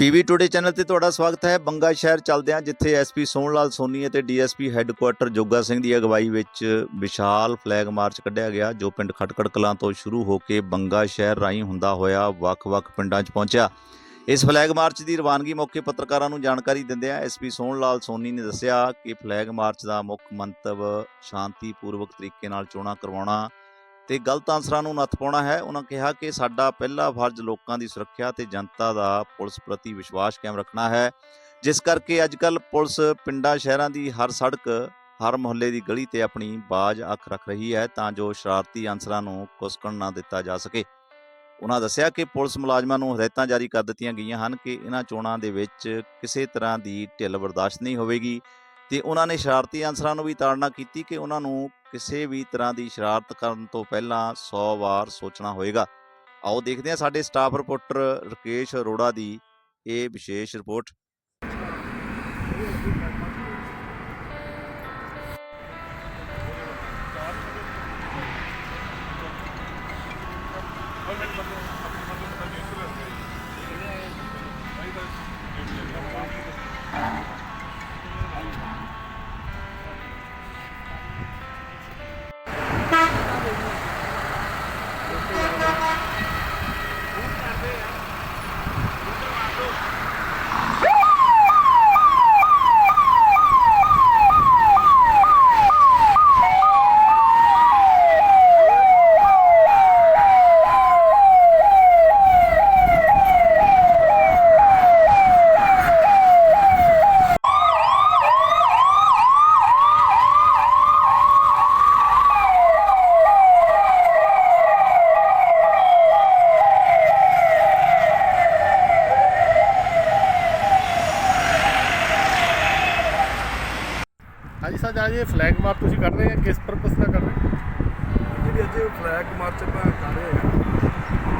PV today channel ਤੇ ਤੁਹਾਡਾ ਸਵਾਗਤ ਹੈ। ਬੰਗਾ ਸ਼ਹਿਰ ਚੱਲਦੇ ਹਾਂ, ਜਿੱਥੇ ਐਸਪੀ ਸੋਹਣ ਲਾਲ ਸੋਨੀ ਅਤੇ ਡੀਐਸਪੀ ਹੈੱਡਕੁਆਟਰ ਜੋਗਾ ਸਿੰਘ ਦੀ ਅਗਵਾਈ ਵਿੱਚ ਵਿਸ਼ਾਲ ਫਲੈਗ ਮਾਰਚ ਕੱਢਿਆ ਗਿਆ, ਜੋ ਪਿੰਡ ਖਟਕੜ ਕਲਾਂ ਤੋਂ ਸ਼ੁਰੂ ਹੋ ਕੇ ਬੰਗਾ ਸ਼ਹਿਰ ਰਾਹੀਂ ਹੁੰਦਾ ਹੋਇਆ ਵੱਖ-ਵੱਖ ਪਿੰਡਾਂ 'ਚ ਪਹੁੰਚਿਆ। ਇਸ ਫਲੈਗ ਮਾਰਚ ਦੀ ਰਵਾਨਗੀ ਮੌਕੇ ਪੱਤਰਕਾਰਾਂ ਨੂੰ ਜਾਣਕਾਰੀ ਦਿੰਦਿਆਂ ਐਸਪੀ ਸੋਹਣ ਲਾਲ ਸੋਨੀ ਨੇ ਦੱਸਿਆ ਕਿ ਫਲੈਗ ਮਾਰਚ ਦਾ ਮੁੱਖ ਮੰਤਵ ਸ਼ਾਂਤੀਪੂਰਵਕ ਤਰੀਕੇ ਨਾਲ ਚੋਣਾਂ ਕਰਵਾਉਣਾ ਤੇ ਗਲਤ ਆਨਸਰਾਂ ਨੂੰ ਨੱਥ ਪਾਉਣਾ ਹੈ। ਉਹਨਾਂ ਕਿਹਾ ਕਿ ਸਾਡਾ ਪਹਿਲਾ ਫਰਜ਼ ਲੋਕਾਂ ਦੀ ਸੁਰੱਖਿਆ ਤੇ ਜਨਤਾ ਦਾ ਪੁਲਿਸ ਪ੍ਰਤੀ ਵਿਸ਼ਵਾਸ ਕਾਇਮ ਰੱਖਣਾ ਹੈ। ਜਿਸ ਕਰਕੇ ਅੱਜਕੱਲ ਪੁਲਿਸ ਪਿੰਡਾਂ, ਸ਼ਹਿਰਾਂ ਦੀ ਹਰ ਸੜਕ, ਹਰ ਮੁਹੱਲੇ ਦੀ ਗਲੀ ਤੇ ਆਪਣੀ ਬਾਜ਼ ਅੱਖ ਰੱਖ ਰਹੀ ਹੈ ਤਾਂ ਜੋ ਸ਼ਰਾਰਤੀ ਅਨਸਰਾਂ ਨੂੰ ਕੁਸਕਣ ਨਾ ਦਿੱਤਾ ਜਾ ਸਕੇ। ਉਹਨਾਂ ਦੱਸਿਆ ਕਿ ਪੁਲਿਸ ਮੁਲਾਜ਼ਮਾਂ ਨੂੰ ਹਦਾਇਤਾਂ ਜਾਰੀ ਕਰ ਦਿੱਤੀਆਂ ਗਈਆਂ ਹਨ ਕਿ ਇਹਨਾਂ ਚੋਣਾਂ ਦੇ ਵਿੱਚ ਕਿਸੇ ਤਰ੍ਹਾਂ ਦੀ ਢਿੱਲ ਬਰਦਾਸ਼ਤ ਨਹੀਂ ਹੋਵੇਗੀ। ਤੇ ਉਹਨਾਂ ਨੇ ਸ਼ਰਾਰਤੀ ਅਨਸਰਾਂ ਨੂੰ ਵੀ ਤਾੜਨਾ ਕੀਤੀ ਕਿ ਉਹਨਾਂ ਨੂੰ ਕਿਸੇ ਵੀ ਤਰ੍ਹਾਂ ਦੀ ਸ਼ਰਾਰਤ ਕਰਨ ਤੋਂ ਪਹਿਲਾਂ 100 ਵਾਰ ਸੋਚਣਾ ਹੋਏਗਾ। ਆਓ ਦੇਖਦੇ ਹਾਂ ਸਾਡੇ ਸਟਾਫ ਰਿਪੋਰਟਰ ਰਕੇਸ਼ ਅਰੋੜਾ ਦੀ ਇਹ ਵਿਸ਼ੇਸ਼ ਰਿਪੋਰਟ। ਹਾਂਜੀ ਸਰ ਅੱਜ ਇਹ ਫਲੈਗ ਮਾਰਚ ਤੁਸੀਂ ਕਰ ਰਹੇ ਹੋ ਕਿਸ ਪਰਪਸ ਨਾਲ ਕਰ ਰਹੇ ਜਿਹੜੀ ਅੱਜ ਫਲੈਗ ਮਾਰਚ ਆਪਾਂ ਕਰ ਰਹੇ ਹਾਂ।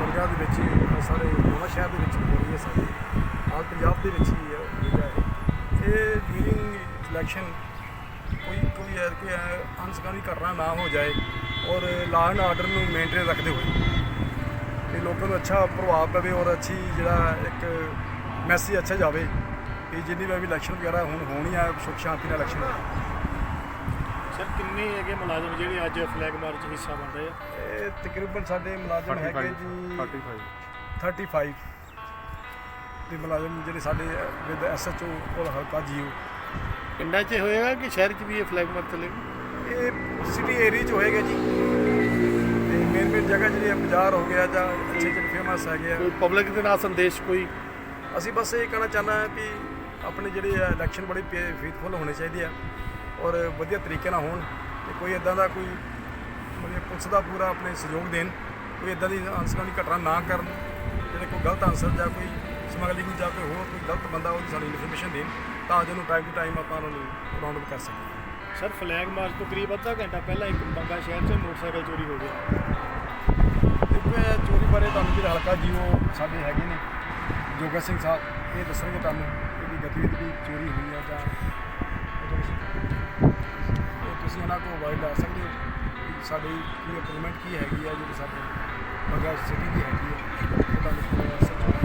ਬੰਗਾ ਦੇ ਵਿੱਚ ਹੀ, ਸਾਰੇ ਨਵਾਂ ਸ਼ਹਿਰ ਦੇ ਵਿੱਚ ਹੋ ਰਹੀ ਹੈ ਸਾਡੀ। ਆਲ ਪੰਜਾਬ ਦੇ ਵਿੱਚ ਹੀ ਹੈ ਜਿਹੜਾ ਹੈ। ਇਹ ਡਿਊਰਿੰਗ ਇਲੈਕਸ਼ਨ ਕੋਈ ਕੋਈ ਹੈ ਕਿ ਅਨਸਕਾਰੀ ਘਟਨਾ ਨਾ ਹੋ ਜਾਏ ਔਰ ਲਾਅ ਐਂਡ ਆਰਡਰ ਨੂੰ ਮੇਨਟੇਨ ਰੱਖਦੇ ਹੋਏ। ਕਿ ਲੋਕਾਂ ਨੂੰ ਅੱਛਾ ਪ੍ਰਭਾਵ ਪਵੇ ਔਰ ਅੱਛੀ ਜਿਹੜਾ ਇੱਕ ਮੈਸੇਜ ਅੱਛਾ ਜਾਵੇ ਕਿ ਜਿੰਨੀ ਵਾਰ ਵੀ ਇਲੈਕਸ਼ਨ ਵਗੈਰਾ ਹੁਣ ਹੋਣੀ ਆ ਸੁਖ ਸ਼ਾਂਤੀ ਨਾਲ ਇਲੈਕਸ਼ਨ ਹੋਵੇ ਸਰ ਕਿੰਨੇ ਹੈਗੇ ਮੁਲਾਜ਼ਮ ਜਿਹੜੇ ਅੱਜ ਫਲੈਗ ਮਾਰਚ 'ਚ ਹਿੱਸਾ ਬਣ ਰਹੇ ਆ? ਇਹ ਤਕਰੀਬਨ ਸਾਡੇ ਮੁਲਾਜ਼ਮ ਹੈਗੇ ਜੀ 35 ਦੇ ਮੁਲਾਜ਼ਮ ਜਿਹੜੇ ਸਾਡੇ ਵਿਦ ਐਸਐਚਓ ਕੋਲ ਹਲਕਾ ਜੀਓ। ਪਿੰਡਾਂ 'ਚ ਹੋਏਗਾ ਕਿ ਸ਼ਹਿਰ 'ਚ ਵੀ ਇਹ ਫਲੈਗ ਮਾਰਚ ਚੱਲੇਗਾ? ਇਹ ਸਿਟੀ ਏਰੀਆ 'ਚ ਹੋਏਗਾ ਜੀ। ਤੇ ਮੇਨ ਮੇਨ ਜਗ੍ਹਾ ਜਿਹੜੀ ਬਾਜ਼ਾਰ ਹੋ ਗਿਆ ਜਾਂ ਅੱਛੇ ਜਿਹੜੇ ਫੇਮਸ ਹੈਗੇ ਆ। ਕੋਈ ਪਬਲਿਕ ਦੇ ਨਾਲ ਸੰਦੇਸ਼ ਕੋਈ? ਅਸੀਂ ਬਸ ਇਹ ਕਹਿਣਾ ਚਾਹੁੰਦਾ ਹਾਂ ਕਿ ਆਪਣੇ ਜਿਹੜੇ ਇਲੈਕਸ਼ਨ ਬੜੇ ਫੇਥਫੁਲ ਹੋਣੇ ਚਾਹੀਦੇ ਆ। ਔਰ ਵਧੀਆ ਤਰੀਕੇ ਨਾਲ ਹੋਣ ਤੇ ਕੋਈ ਇਦਾਂ ਦਾ ਕੋਈ ਮਤਲਬ ਪੁਲਿਸ ਦਾ ਪੂਰਾ ਆਪਣੇ ਸਹਿਯੋਗ ਦੇਣ ਕੋਈ ਇਦਾਂ ਦੀ ਅਨਸਰਾਂ ਦੀ ਘਟਨਾ ਨਾ ਕਰਨ ਜਿਹੜੇ ਕੋਈ ਗਲਤ ਅਨਸਰ ਜਾਂ ਕੋਈ ਸਮਗਲਿੰਗ ਜਾਂ ਕੋਈ ਹੋਰ ਕੋਈ ਗਲਤ ਬੰਦਾ ਉਹਦੀ ਸਾਨੂੰ ਇਨਫੋਰਮੇਸ਼ਨ ਦੇਣ ਤਾਂ ਜਿਹਨੂੰ ਟਾਈਮ ਟੂ ਟਾਈਮ ਆਪਾਂ ਉਹਨਾਂ ਨੂੰ ਰਾਉਂਡ ਅਪ ਕਰ ਸਕੀਏ। ਸਰ ਫਲੈਗ ਮਾਰਚ ਤੋਂ ਕਰੀਬ ਅੱਧਾ ਘੰਟਾ ਪਹਿਲਾਂ ਇੱਕ ਬੰਗਾ ਸ਼ਹਿਰ 'ਚ ਮੋਟਰਸਾਈਕਲ ਚੋਰੀ ਹੋ ਗਿਆ। ਇਹ ਚੋਰੀ ਬਾਰੇ ਤੁਹਾਨੂੰ ਜਿਹੜਾ ਹਲਕਾ ਜੀਓ ਸਾਡੇ ਹੈਗੇ ਨੇ ਜੋਗਾ ਸਿੰਘ ਸਾਹਿਬ ਇਹ ਦੱਸਣਗੇ ਤੁਹਾਨੂੰ ਇਹਦੀ ਗਤੀਵਿਧੀ ਚੋਰੀ ਹੋਈ ਹੈ ਜਾਂ ਤੁਸੀਂ ਉਹਨਾਂ ਕੋਲ ਮੋਬਾਈਲ ਲੈ ਸਕਦੇ ਹੋ ਕਿ ਸਾਡੀ ਕੀ ਇੰਪਲੀਮੈਂਟ ਕੀ ਹੈਗੀ ਆ ਜਿਹੜੀ ਸਾਡੇ ਬੰਗਾ ਸਿਟੀ ਦੀ ਹੈਗੀ ਹੈ ਉਹ ਤੁਹਾਨੂੰ